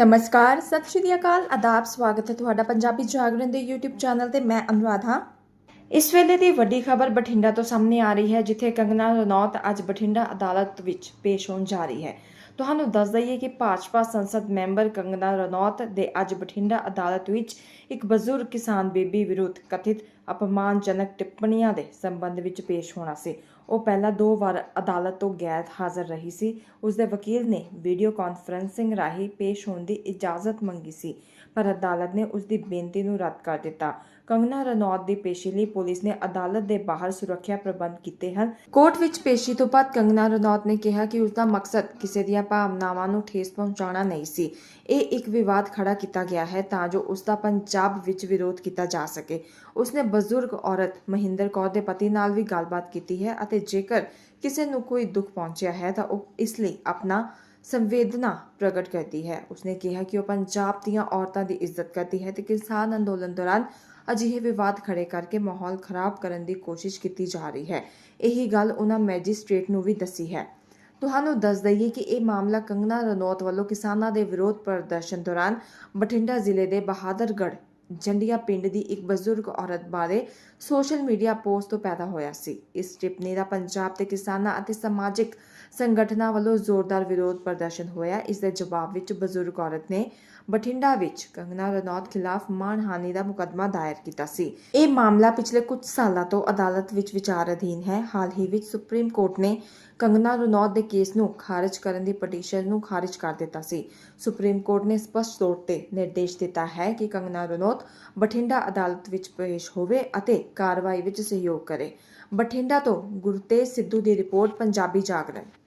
ਨਮਸਕਾਰ, ਸਤਿ ਸ਼੍ਰੀ ਅਕਾਲ, ਆਦਾਬ, ਸਵਾਗਤ ਹੈ ਤੁਹਾਡਾ ਪੰਜਾਬੀ ਜਾਗਰਣ ਦੇ YouTube ਚੈਨਲ ਤੇ ਮੈਂ ਅਨੁਰਾਧ। ਹਾਂ ਇਸ ਵੇਲੇ ਦੀ ਵੱਡੀ ਖਬਰ ਬਠਿੰਡਾ ਤੋਂ ਸਾਹਮਣੇ ਆ ਰਹੀ ਹੈ, ਜਿੱਥੇ ਕੰਗਨਾ ਰਣੌਤ ਅੱਜ ਬਠਿੰਡਾ ਅਦਾਲਤ ਵਿੱਚ ਪੇਸ਼ ਹੋਣ ਜਾ ਰਹੀ ਹੈ। ਤੁਹਾਨੂੰ ਦੱਸ ਦਈਏ ਕਿ ਭਾਜਪਾ ਸੰਸਦ ਮੈਂਬਰ ਕੰਗਨਾ ਰਣੌਤ ਦੇ ਅੱਜ ਬਠਿੰਡਾ ਅਦਾਲਤ ਵਿੱਚ ਇੱਕ ਬਜ਼ੁਰਗ ਕਿਸਾਨ ਬੇਬੀ ਵਿਰੁੱਧ ਕਥਿਤ ਅਪਮਾਨਜਨਕ ਟਿੱਪਣੀਆਂ ਦੇ ਸੰਬੰਧ ਵਿੱਚ ਪੇਸ਼ ਹੋਣਾ ਸੀ। ਉਹ ਪਹਿਲਾਂ ਦੋ ਵਾਰ ਅਦਾਲਤ ਤੋਂ ਗੈਰ ਹਾਜ਼ਰ ਰਹੀ ਸੀ। ਉਸ ਦੇ ਵਕੀਲ ਨੇ ਵੀਡੀਓ ਕਾਨਫਰੰਸਿੰਗ ਰਾਹੀਂ ਪੇਸ਼ ਹੋਣ ਦੀ ਇਜਾਜ਼ਤ ਮੰਗੀ ਸੀ, ਪਰ ਅਦਾਲਤ ਨੇ ਉਸ ਦੀ ਬੇਨਤੀ ਨੂੰ ਰੱਦ ਕਰ ਦਿੱਤਾ। ਕੰਗਨਾ ਰਣੌਤ ਦੀ ਪੇਸ਼ੀ ਲਈ ਪੁਲਿਸ ਨੇ ਅਦਾਲਤ ਦੇ ਬਾਹਰ ਸੁਰੱਖਿਆ ਪ੍ਰਬੰਧ ਕੀਤੇ ਹਨ। ਕੋਰਟ ਵਿੱਚ ਪੇਸ਼ੀ ਤੋਂ ਬਾਅਦ ਕੰਗਨਾ ਰਣੌਤ ਨੇ ਕਿਹਾ ਕਿ ਉਸ ਦਾ ਮਕਸਦ ਕਿਸੇ ਦੀਆਂ ਭਾਵਨਾਵਾਂ ਨੂੰ ਠੇਸ ਪਹੁੰਚਾਉਣਾ ਨਹੀਂ ਸੀ। ਇਹ ਇੱਕ ਵਿਵਾਦ ਖੜਾ ਕੀਤਾ ਗਿਆ ਹੈ ਤਾਂ ਜੋ ਉਸ ਦਾ ਪੰਜਾਬ ਵਿੱਚ ਵਿਰੋਧ ਕੀਤਾ ਜਾ ਸਕੇ। ਉਸਨੇ ਬਜ਼ੁਰਗ ਔਰਤ ਮਹਿੰਦਰ ਕੌਰ ਦੇ ਪਤੀ ਨਾਲ ਵੀ ਗੱਲਬਾਤ ਕੀਤੀ ਹੈ ਅਤੇ ਜੇਕਰ ਕਿਸੇ ਨੂੰ ਕੋਈ ਦੁੱਖ ਪਹੁੰਚਿਆ ਹੈ ਤਾਂ ਉਹ ਇਸ ਲਈ ਆਪਣਾ ਸੰਵੇਦਨਾ ਪ੍ਰਗਟ ਕਰਦੀ ਹੈ। ਉਸਨੇ ਕਿਹਾ ਕਿ ਉਹ ਪੰਜਾਬ ਦੀਆਂ ਔਰਤਾਂ ਦੀ ਇੱਜ਼ਤ ਕਰਦੀ ਹੈ ਤੇ ਕਿਸਾਨ ਅੰਦੋਲਨ ਦੌਰਾਨ ਅਜਿਹੇ ਵਿਵਾਦ ਖੜੇ ਕਰਕੇ ਮਾਹੌਲ ਖਰਾਬ ਕਰਨ ਦੀ ਕੋਸ਼ਿਸ਼ ਕੀਤੀ ਜਾ ਰਹੀ ਹੈ। ਇਹੀ ਗੱਲ ਉਹਨਾਂ ਮੈਜਿਸਟ੍ਰੇਟ ਨੂੰ ਵੀ ਦੱਸੀ ਹੈ। ਤੁਹਾਨੂੰ ਦੱਸ ਦਈਏ ਕਿ ਇਹ ਮਾਮਲਾ ਕੰਗਨਾ ਰਣੌਤ ਵੱਲੋਂ ਕਿਸਾਨਾਂ ਦੇ ਵਿਰੋਧ ਪ੍ਰਦਰਸ਼ਨ ਦੌਰਾਨ ਬਠਿੰਡਾ ਜ਼ਿਲ੍ਹੇ ਦੇ ਬਹਾਦਰਗੜ੍ਹ ਜੰਡੀਆ ਪਿੰਡ ਦੀ ਇੱਕ ਬਜ਼ੁਰਗ ਔਰਤ ਬਾਰੇ ਸੋਸ਼ਲ ਮੀਡੀਆ ਪੋਸਟ ਤੋਂ ਪੈਦਾ ਹੋਇਆ ਸੀ। ਇਸ ਟਿੱਪਣੀ ਦਾ ਪੰਜਾਬ ਦੇ ਕਿਸਾਨਾਂ ਅਤੇ ਸਮਾਜਿਕ ਸੰਗਠਨਾਂ ਵੱਲੋਂ ਜ਼ੋਰਦਾਰ ਵਿਰੋਧ ਪ੍ਰਦਰਸ਼ਨ ਹੋਇਆ। ਇਸ ਦੇ ਜਵਾਬ ਵਿੱਚ ਬਜ਼ੁਰਗ ਔਰਤ ਨੇ ਬਠਿੰਡਾ ਵਿੱਚ ਕੰਗਨਾ ਰਣੌਤ ਖਿਲਾਫ ਮਾਣਹਾਨੀ ਦਾ ਮੁਕੱਦਮਾ ਦਾਇਰ ਕੀਤਾ ਸੀ। ਇਹ ਮਾਮਲਾ ਪਿਛਲੇ ਕੁਝ ਸਾਲਾਂ ਤੋਂ ਅਦਾਲਤ ਵਿੱਚ ਵਿਚਾਰ ਅਧੀਨ ਹੈ। ਹਾਲ ਹੀ ਵਿੱਚ ਸੁਪਰੀਮ ਕੋਰਟ ਨੇ ਕੰਗਨਾ ਰਣੌਤ ਦੇ ਕੇਸ ਨੂੰ ਖਾਰਜ ਕਰਨ ਦੀ ਪਟੀਸ਼ਨ ਨੂੰ ਖਾਰਜ ਕਰ ਦਿੱਤਾ ਸੀ। ਸੁਪਰੀਮ ਕੋਰਟ ਨੇ ਸਪਸ਼ਟ ਤੌਰ ਤੇ ਨਿਰਦੇਸ਼ ਦਿੱਤਾ ਹੈ ਕਿ ਕੰਗਨਾ ਰਣੌਤ ਬਠਿੰਡਾ ਅਦਾਲਤ ਵਿੱਚ ਪੇਸ਼ ਹੋਵੇ ਅਤੇ ਕਾਰਵਾਈ ਵਿੱਚ ਸਹਿਯੋਗ ਕਰੇ। ਬਠਿੰਡਾ ਤੋਂ ਗੁਰਤੇਜ ਸਿੱਧੂ ਦੀ ਰਿਪੋਰਟ, ਪੰਜਾਬੀ ਜਾਗਰਣ।